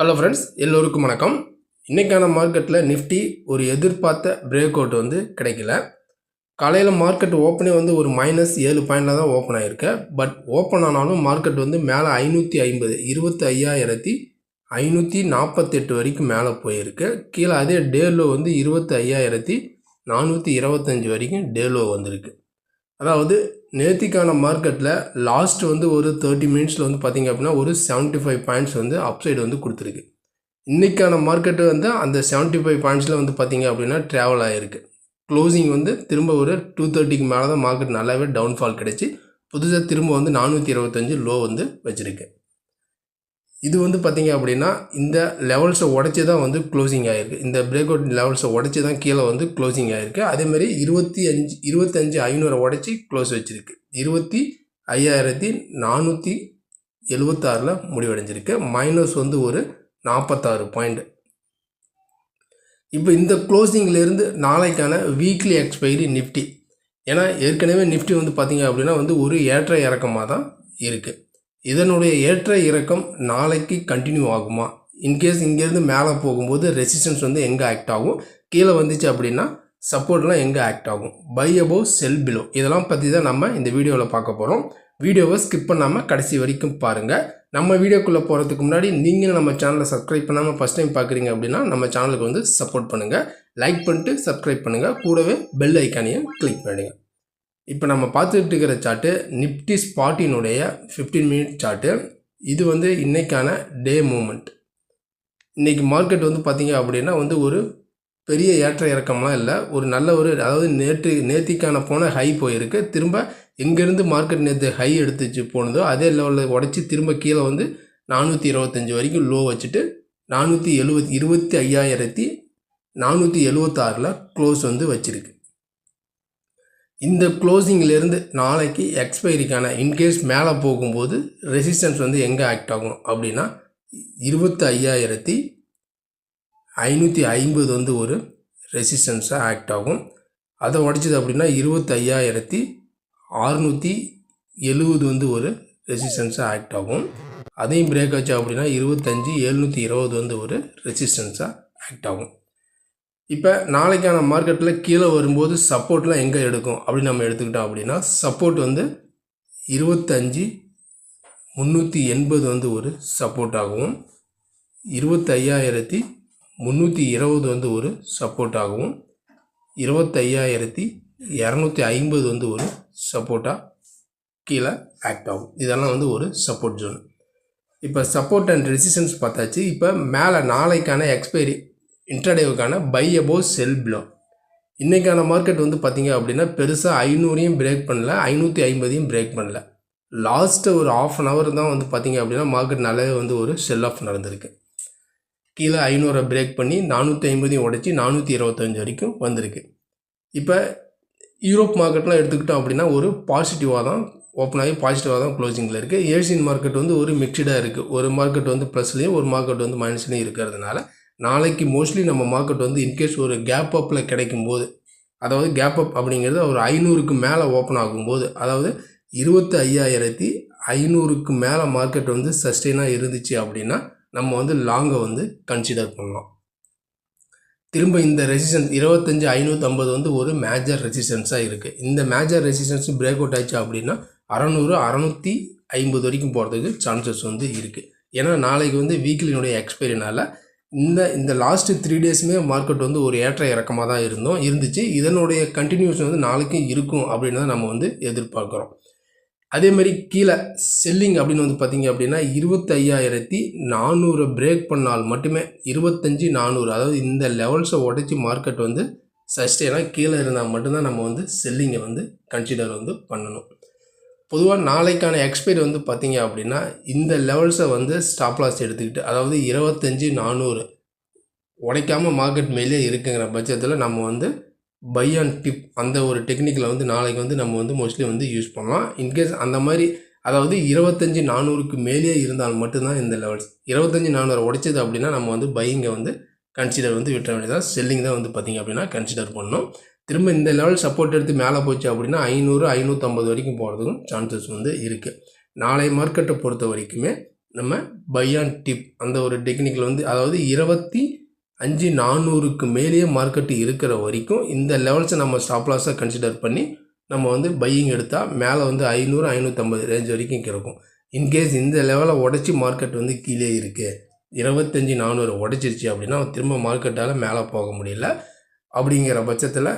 Hello friends எல்லோருக்கும் வணக்கம். இன்றைக்கான மார்க்கெட்டில் நிஃப்டி ஒரு எதிர்பார்த்த பிரேக் அவுட் வந்து கிடைக்கல. காலையில் மார்க்கெட் ஓப்பனே வந்து ஒரு மைனஸ் ஏழு பாயிண்டில் தான் ஓப்பன் ஆகிருக்கு பட் ஓப்பன் ஆனாலும் மார்க்கெட் வந்து மேலே ஐநூற்றி ஐம்பது இருபத்தி ஐயாயிரத்தி ஐநூற்றி நாற்பத்தெட்டு வரைக்கும் மேலே போயிருக்கு. கீழே அதே டேலோ வந்து இருபத்தி ஐயாயிரத்தி நானூற்றி இருபத்தஞ்சி வரைக்கும் டேலோ வந்திருக்கு. அதாவது நேத்திக்கான மார்க்கெட்டில் லாஸ்ட் வந்து ஒரு தேர்ட்டி மினிட்ஸில் வந்து பார்த்தீங்க அப்படின்னா ஒரு 75 ஃபைவ் பாயிண்ட்ஸ் வந்து அப்சைடு வந்து கொடுத்துருக்கு. இன்றைக்கான மார்க்கெட்டு வந்து அந்த 75 ஃபைவ் பாயிண்ட்ஸில் வந்து பார்த்திங்க அப்படின்னா ட்ராவல் ஆகிருக்கு க்ளோசிங் வந்து திரும்ப ஒரு டூ தேர்ட்டிக்கு மேலே தான் மார்க்கெட் நல்லாவே டவுன்ஃபால் கிடச்சி. புதுசாக திரும்ப வந்து நானூற்றி இருபத்தஞ்சு லோ வந்து வச்சுருக்கு. இது வந்து பார்த்தீங்க அப்படின்னா இந்த லெவல்ஸை உடச்சி தான் வந்து க்ளோசிங் ஆகிருக்கு இந்த பிரேக் அவுட் லெவல்ஸை உடச்சி தான் கீழே வந்து க்ளோசிங் ஆகிருக்கு அதேமாதிரி இருபத்தி அஞ்சு இருபத்தஞ்சு ஐநூறை உடச்சி க்ளோஸ் வச்சுருக்கு. இருபத்தி ஐயாயிரத்தி நானூற்றி எழுபத்தாறில் முடிவடைஞ்சிருக்கு. மைனஸ் வந்து ஒரு நாற்பத்தாறு பாயிண்ட் இப்போ இந்த க்ளோசிங்லேருந்து நாளைக்கான வீக்லி எக்ஸ்பைரி நிஃப்டி ஏன்னா ஏற்கனவே நிஃப்டி வந்து பார்த்தீங்க அப்படின்னா வந்து ஒரு ஏற்ற இறக்கமாக தான் இருக்குது இதனுடைய ஏற்ற இறக்கம் நாளைக்கு கண்டினியூ ஆகுமா? இன்கேஸ் இங்கேருந்து மேலே போகும்போது ரெசிஸ்டன்ஸ் வந்து எங்கே ஆக்ட் ஆகும்? கீழே வந்துச்சு அப்படின்னா சப்போர்ட்லாம் எங்கே ஆக்ட் ஆகும்? பை அபோவ் செல் பிலோ இதெல்லாம் பற்றி தான் நம்ம இந்த வீடியோவில் பார்க்க போகிறோம் வீடியோவை ஸ்கிப் பண்ணாமல் கடைசி வரைக்கும் பாருங்கள் நம்ம வீடியோக்குள்ளே போகிறதுக்கு முன்னாடி நீங்களும் நம்ம சேனலை சப்ஸ்கிரைப் பண்ணாமல் ஃபஸ்ட் டைம் பார்க்குறீங்க அப்படின்னா நம்ம சேனலுக்கு வந்து சப்போர்ட் பண்ணுங்கள் லைக் பண்ணிட்டு சப்ஸ்கிரைப் பண்ணுங்கள் கூடவே பெல் ஐக்கானையும் கிளிக் பண்ணுங்கள் இப்போ நம்ம பார்த்துட்டு இருக்கிற சார்ட்டு நிப்டி ஸ்பாட்டினுடைய 15 மினிட் சார்ட்டு இது வந்து இன்றைக்கான டே மூமெண்ட் இன்றைக்கி மார்க்கெட் வந்து பார்த்திங்க அப்படின்னா வந்து ஒரு பெரிய ஏற்ற இறக்கம்லாம் இல்லை. ஒரு நல்ல ஒரு அதாவது நேற்று நேத்திக்கான போன ஹை போயிருக்கு. திரும்ப எங்கேருந்து மார்க்கெட் நேற்று ஹை எடுத்துச்சு போனதோ அதே லெவலில் உடச்சி திரும்ப கீழே வந்து நானூற்றி இருபத்தஞ்சி வரைக்கும் லோ வச்சுட்டு நானூற்றி எழுபத்தி இருபத்தி ஐயாயிரத்தி நானூற்றி எழுபத்தாறில் க்ளோஸ் வந்து வச்சுருக்கு. இந்த க்ளோசிங்கிலேருந்து நாளைக்கு எக்ஸ்பைரிக்கான இன்கேஸ் மேலே போகும்போது ரெசிஸ்டன்ஸ் வந்து எங்கே ஆக்ட் ஆகும் அப்படின்னா இருபத்தி ஐயாயிரத்தி ஐநூற்றி ஐம்பது வந்து ஒரு ரெசிஸ்டன்ஸாக ஆக்ட் ஆகும். அதை உடைச்சது அப்படின்னா இருபத்தி ஐயாயிரத்தி அறுநூற்றி எழுபது வந்து ஒரு ரெசிஸ்டன்ஸாக ஆக்ட் ஆகும். அதையும் பிரேக் ஆச்சு அப்படின்னா இருபத்தஞ்சி எழுநூற்றி இருபது வந்து ஒரு ரெசிஸ்டன்ஸாக ஆக்ட் ஆகும். இப்போ நாளைக்கான மார்க்கெட்டில் கீழே வரும்போது சப்போர்ட்லாம் எங்கே எடுக்கும்? அப்படின்னு நம்ம எடுத்துக்கிட்டோம் அப்படின்னா சப்போர்ட் வந்து இருபத்தஞ்சி முந்நூற்றி எண்பது வந்து ஒரு சப்போர்ட் ஆகும் இருபத்தையாயிரத்தி முந்நூற்றி இருபது வந்து ஒரு சப்போர்ட் ஆகும் இருபத்தையாயிரத்தி இரநூத்தி ஐம்பது வந்து ஒரு சப்போர்ட்டாக கீழே ஆக்ட் ஆகும். இதெல்லாம் வந்து ஒரு சப்போர்ட் ஜோன் இப்போ சப்போர்ட் அண்ட் ரெசிஸ்டன்ஸ் பார்த்தாச்சு. இப்போ மேலே நாளைக்கான எக்ஸ்பைரி இன்ட்ராடேவுக்கான பை அபோவ் செல் பிலோ இன்றைக்கான மார்க்கெட் வந்து பார்த்திங்க அப்படின்னா பெருசாக ஐநூறையும் பிரேக் பண்ணல ஐநூற்றி ஐம்பதையும் பிரேக் பண்ணல. லாஸ்ட்டு ஒரு ஆஃப் அன் ஹவர் தான் வந்து பார்த்தீங்க அப்படின்னா மார்க்கெட் நல்லாவே வந்து ஒரு செல் ஆஃப் நடந்திருக்கு. கீழே ஐநூறை பிரேக் பண்ணி நானூற்றி ஐம்பதையும் உடச்சி நானூற்றி இருபத்தஞ்சு வரைக்கும் வந்திருக்கு. இப்போ யூரோப் மார்க்கெட்லாம் எடுத்துக்கிட்டோம் அப்படின்னா ஒரு பாசிட்டிவாக தான் ஓப்பன் ஆகி பாசிட்டிவாக தான் க்ளோசிங்கில் இருக்குது ஏஷியன் மார்க்கெட் வந்து ஒரு மிக்சடாக இருக்குது ஒரு மார்க்கெட் வந்து ப்ளஸ்லேயும் ஒரு மார்க்கெட் வந்து மைனஸ்லேயும் இருக்கிறதுனால நாளைக்கு மோஸ்ட்லி நம்ம மார்க்கெட் வந்து இன்கேஸ் ஒரு கேப் அப்பில் கிடைக்கும் போது அதாவது கேப் அப் அப்படிங்கிறது ஒரு ஐநூறுக்கு மேலே ஓப்பன் ஆகும்போது அதாவது இருபத்தி ஐயாயிரத்தி ஐநூறுக்கு மேலே மார்க்கெட் வந்து சஸ்டெயினாக இருந்துச்சு அப்படின்னா நம்ம வந்து லாங்கை வந்து கன்சிடர் பண்ணலாம். திரும்ப இந்த ரெசிஸ்டன்ஸ் இருபத்தஞ்சி ஐநூற்றம்பது வந்து ஒரு மேஜர் ரெசிஸ்டன்ஸாக இருக்குது இந்த மேஜர் ரெசிஸ்டன்ஸ் பிரேக் அவுட் ஆச்சு அப்படின்னா அறநூறு அறநூற்றி ஐம்பது வரைக்கும் போகிறதுக்கு சான்சஸ் வந்து இருக்குது ஏன்னா நாளைக்கு வந்து வீக்லினுடைய எக்ஸ்பைரினால் இந்த இந்த லாஸ்ட்டு த்ரீ டேஸுமே மார்க்கெட் வந்து ஒரு ஏற்ற இறக்கமாக தான் இருந்தோம். இருந்துச்சு. இதனுடைய கண்டினியூஷன் வந்து நாளைக்கும் இருக்கும் அப்படின்னு தான் நம்ம வந்து எதிர்பார்க்குறோம். அதே மாதிரி கீழே செல்லிங் அப்படின்னு வந்து பார்த்தீங்க அப்படின்னா இருபத்தையாயிரத்தி நானூறு பிரேக் பண்ணால் மட்டுமே இருபத்தஞ்சி நானூறு அதாவது இந்த லெவல்ஸை உடச்சி மார்க்கெட் வந்து சஸ்டெயினாக கீழே இருந்தால் மட்டும்தான் நம்ம வந்து செல்லிங்கை வந்து கன்சிடர் வந்து பண்ணணும். பொதுவாக நாளைக்கான எக்ஸ்பைரி வந்து பார்த்தீங்க அப்படின்னா இந்த லெவல்ஸை வந்து ஸ்டாப் லாஸ் எடுத்துக்கிட்டு அதாவது இருபத்தஞ்சி நானூறு உடைக்காமல் மார்க்கெட் மேலே இருக்குங்கிற பட்சத்தில் நம்ம வந்து பை அண்ட் டிப் அந்த ஒரு டெக்னிக்கில் வந்து நாளைக்கு வந்து நம்ம வந்து மோஸ்ட்லி வந்து யூஸ் பண்ணலாம். இன்கேஸ் அந்த மாதிரி அதாவது இருபத்தஞ்சி நானூறுக்கு மேலேயே இருந்தால் மட்டும்தான் இந்த லெவல்ஸ் இருபத்தஞ்சி நானூறு உடைச்சது அப்படின்னா நம்ம வந்து பையிங்கை வந்து கன்சிடர் வந்து விட்டுற வேண்டியதாக செல்லிங் தான் வந்து பார்த்திங்க அப்படின்னா கன்சிடர் பண்ணணும். திரும்ப இந்த லெவல் சப்போர்ட் எடுத்து மேலே போச்சு அப்படின்னா ஐநூறு ஐநூற்றம்பது வரைக்கும் போகிறதுக்கும் சான்சஸ் வந்து இருக்குது நாளை மார்க்கெட்டை பொறுத்த வரைக்குமே நம்ம பையான் டிப் அந்த ஒரு டெக்னிக்கில் வந்து அதாவது இருபத்தி அஞ்சு நானூறுக்கு மேலேயே மார்க்கெட்டு இருக்கிற வரைக்கும் இந்த லெவல்ஸை நம்ம ஸ்டாப்லாஸாக கன்சிடர் பண்ணி நம்ம வந்து பையிங் எடுத்தால் மேலே வந்து ஐநூறு ஐநூற்றம்பது ரேஞ்ச் வரைக்கும் கிடைக்கும். இன்கேஸ் இந்த லெவலை உடச்சி மார்க்கெட் வந்து கீழே இருக்குது இருபத்தஞ்சி நானூறு உடச்சிருச்சு அப்படின்னா திரும்ப மார்க்கெட்டால் மேலே போக முடியல. அப்படிங்கிற பட்சத்தில்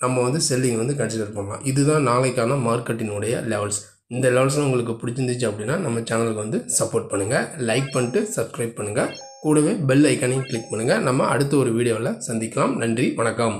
நம்ம வந்து செல்லிங் வந்து கன்சிடர் பண்ணலாம். இதுதான் நாளைக்கான மார்க்கெட்டினுடைய லெவல்ஸ் இந்த லெவல்ஸ்லாம் உங்களுக்கு பிடிச்சிருந்துச்சு அப்படின்னா நம்ம சேனலுக்கு வந்து சப்போர்ட் பண்ணுங்கள் லைக் பண்ணிட்டு சப்ஸ்கிரைப் பண்ணுங்கள் கூடவே பெல் ஐக்கானையும் கிளிக் பண்ணுங்கள் நம்ம அடுத்த ஒரு வீடியோவில் சந்திக்கலாம். நன்றி வணக்கம்.